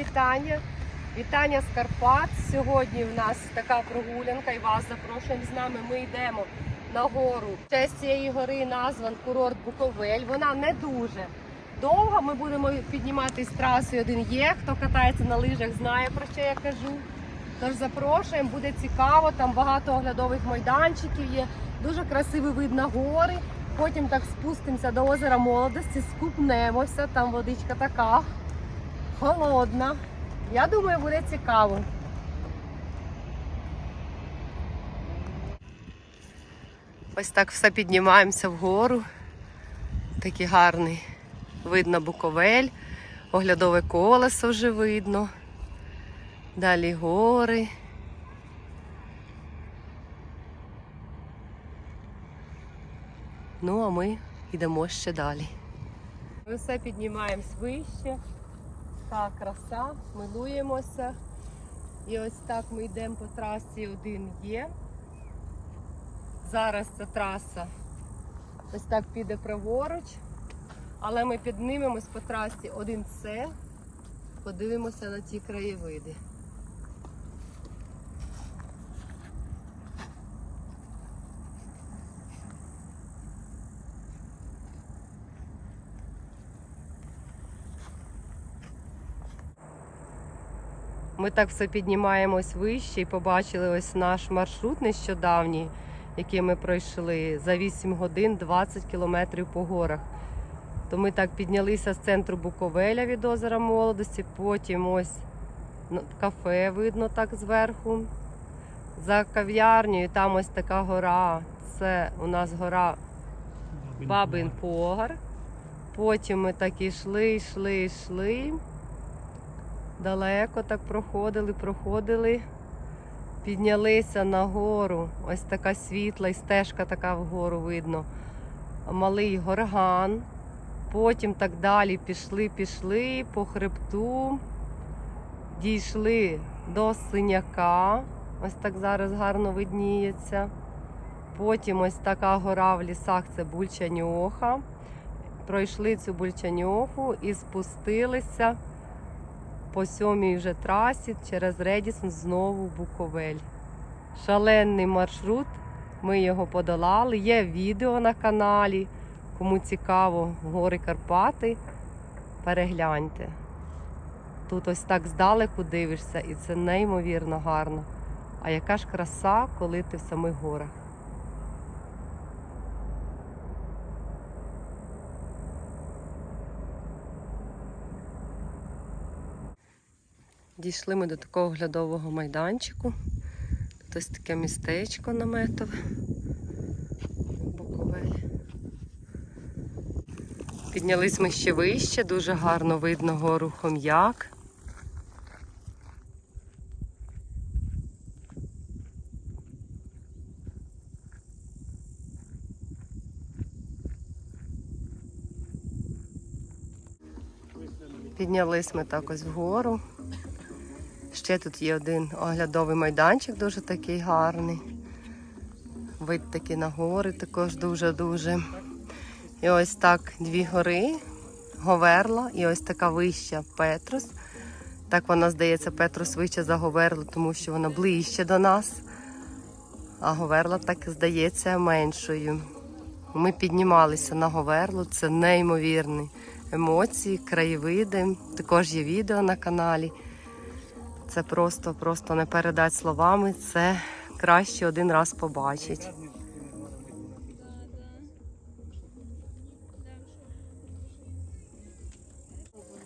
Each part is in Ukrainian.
вітання. Вітання з Карпат. Сьогодні в нас така прогулянка і вас запрошуємо з нами. Ми йдемо на гору. Честь цієї гори назван курорт Буковель. Вона не дуже довга. Ми будемо підніматись трасою один є. Хто катається на лижах, знає про що я кажу. Тож запрошуємо, буде цікаво. Там багато оглядових майданчиків є. Дуже красивий вид на гори. Потім так спустимося до озера молодості, скупнемося. Там водичка така холодна. Я думаю, буде цікаво. Ось так все піднімаємося вгору. Такий гарний видно Буковель, оглядове колесо вже видно. Далі гори. Ну, а ми йдемо ще далі. Ми все піднімаємось вище. Так, краса, милуємося. І ось так ми йдемо по трасі 1 є. Зараз ця траса ось так піде праворуч. Але ми піднімемось по трасі 1 С, подивимося на ті краєвиди. Ми так все піднімаємось вище і побачили ось наш маршрут нещодавній, який ми пройшли за 8 годин 20 кілометрів по горах. То ми так піднялися з центру Буковеля від озера молодості, потім ось ну, кафе видно так зверху. За кав'ярнею там ось така гора. Це у нас гора Бабин Погар. Потім ми так йшли, йшли, йшли. Далеко так проходили, проходили. Піднялися на гору. Ось така світла і стежка така вгору видно. Малий горган. Потім так далі пішли, пішли по хребту. Дійшли до синяка. Ось так зараз гарно видніється. Потім ось така гора в лісах це Бульчаньоха. Пройшли цю бульчаньоху і спустилися по сьомій вже трасі через Редісон знову Буковель. Шалений маршрут. Ми його подолали. Є відео на каналі. Кому цікаво, гори Карпати, перегляньте. Тут ось так здалеку дивишся, і це неймовірно гарно. А яка ж краса, коли ти в самих горах. Дійшли ми до такого оглядового майданчику. Тут ось таке містечко наметове. Буковель. Піднялись ми ще вище, дуже гарно видно гору Хом'як. Піднялись ми так ось вгору. Ще тут є один оглядовий майданчик, дуже такий гарний. Вид такий на гори також дуже-дуже. І ось так дві гори, Говерла, і ось така вища Петрус. Так вона здається, Петрус вища за Говерлу, тому що вона ближче до нас. А Говерла так здається меншою. Ми піднімалися на Говерлу, це неймовірні емоції, краєвиди. Також є відео на каналі. Це просто, просто не передати словами. Це краще один раз побачити.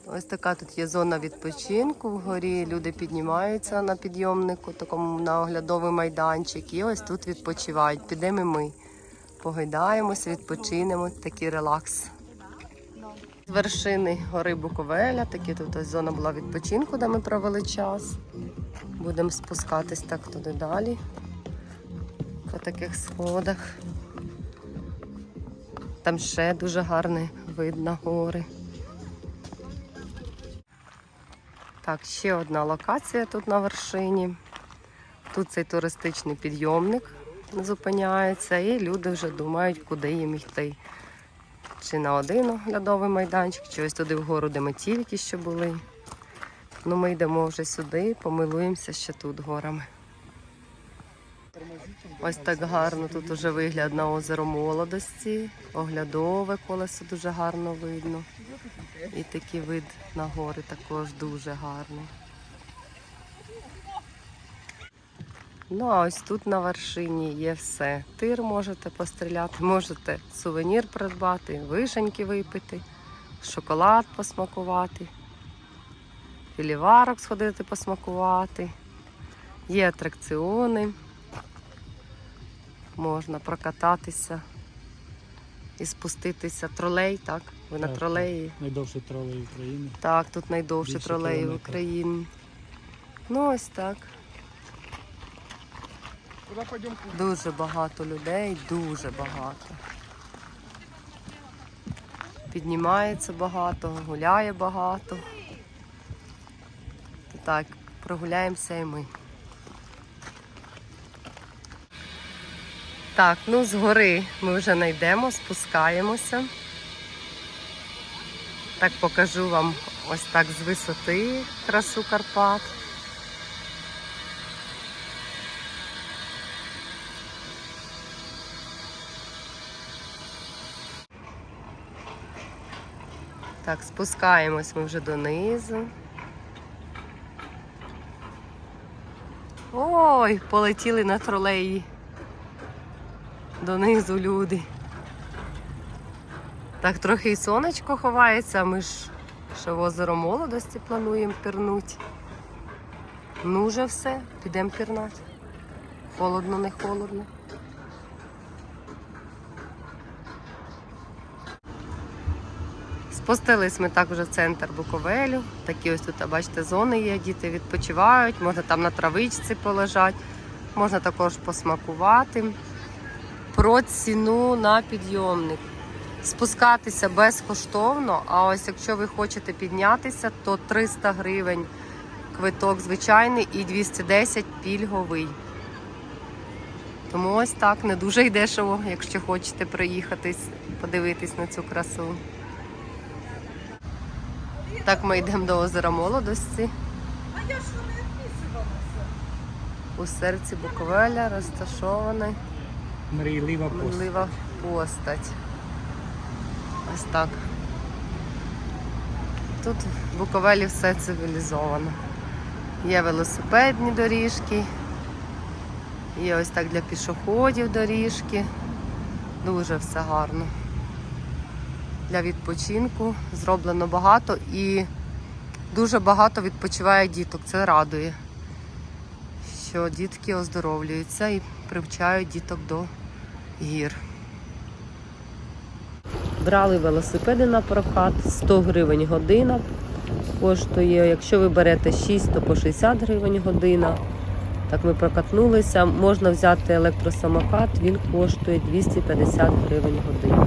Ось така тут є зона відпочинку. Вгорі люди піднімаються на підйомнику, такому на оглядовий майданчик. І ось тут відпочивають. Підемо ми. Погайдаємося, відпочинемо, такий релакс. З вершини гори Буковеля, такі тут ось зона була відпочинку, де ми провели час. Будемо спускатись так туди далі. По таких сходах. Там ще дуже гарний вид на гори. Так, ще одна локація тут на вершині. Тут цей туристичний підйомник зупиняється, і люди вже думають, куди їм йти. Чи на один оглядовий майданчик, чи ось туди вгору, де ми тільки що були. ну ми йдемо вже сюди, помилуємося ще тут горами. Ось так гарно тут уже вигляд на озеро молодості. Оглядове колесо дуже гарно видно. І такий вид на гори також дуже гарний. Ну а ось тут на вершині є все. Тир можете постріляти, можете сувенір придбати, вишеньки випити, шоколад посмакувати, філіварок сходити посмакувати. Є атракціони, можна прокататися і спуститися. Тролей, так? Ви на Так, тролеї. Найдовший тролей України. Так, тут найдовші Більше тролеї в. Україні. Ну, ось так. Дуже багато людей, дуже багато. Піднімається багато, гуляє багато. То Так, прогуляємося і ми. Так, ну згори ми вже не йдемо, спускаємося. Так покажу вам ось так з висоти красу Карпат. Так, спускаємось ми вже донизу. Ой, полетіли на тролеї. Донизу люди. Так, трохи і сонечко ховається, ми ж ще в озеро молодості плануємо пірнути. Ну вже все, підемо пірнати. Холодно, не холодно. Спустились ми так вже в центр Буковелю. Такі ось тут, бачите, зони є, діти відпочивають, можна там на травичці полежати, можна також посмакувати. Про ціну на підйомник. Спускатися безкоштовно, а ось якщо ви хочете піднятися, то 300 гривень квиток звичайний і 210 пільговий. Тому ось так, не дуже й дешево, якщо хочете приїхати, подивитись на цю красу. Так ми йдемо до озера молодості. У серці Буковеля розташований Мрійлива пост. Постать. Ось так. Тут в Буковелі все цивілізовано. Є велосипедні доріжки, є ось так для пішоходів доріжки. Дуже все гарно. Для відпочинку зроблено багато і дуже багато відпочиває діток. Це радує, що дітки оздоровлюються і привчають діток до гір. Брали велосипеди на прокат 100 гривень година коштує. Якщо ви берете 6, то по 60 гривень година. Так ми прокатнулися. Можна взяти електросамокат, він коштує 250 гривень година.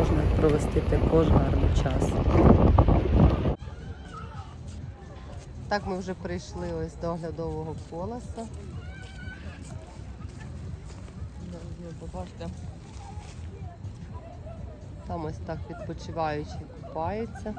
Можна провести також гарний час. Так ми вже прийшли ось до оглядового колеса. Побачите. Там ось так відпочиваючи купаються.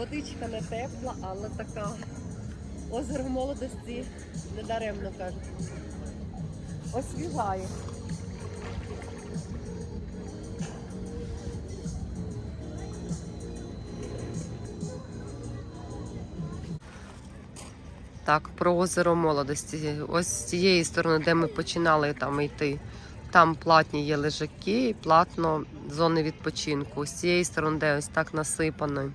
Водичка не тепла, але така. Озеро молодості недаремно кажуть. Освіжає. Так, про озеро молодості. Ось з цієї сторони, де ми починали там йти, там платні є лежаки, платно зони відпочинку. З цієї сторони, де ось так насипано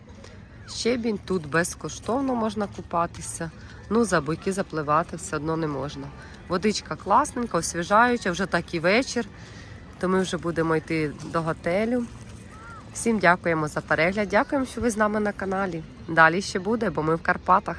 щебінь, тут безкоштовно можна купатися. Ну, за буйки запливати все одно не можна. Водичка класненька, освіжаюча, вже так і вечір, то ми вже будемо йти до готелю. Всім дякуємо за перегляд. Дякуємо, що ви з нами на каналі. Далі ще буде, бо ми в Карпатах.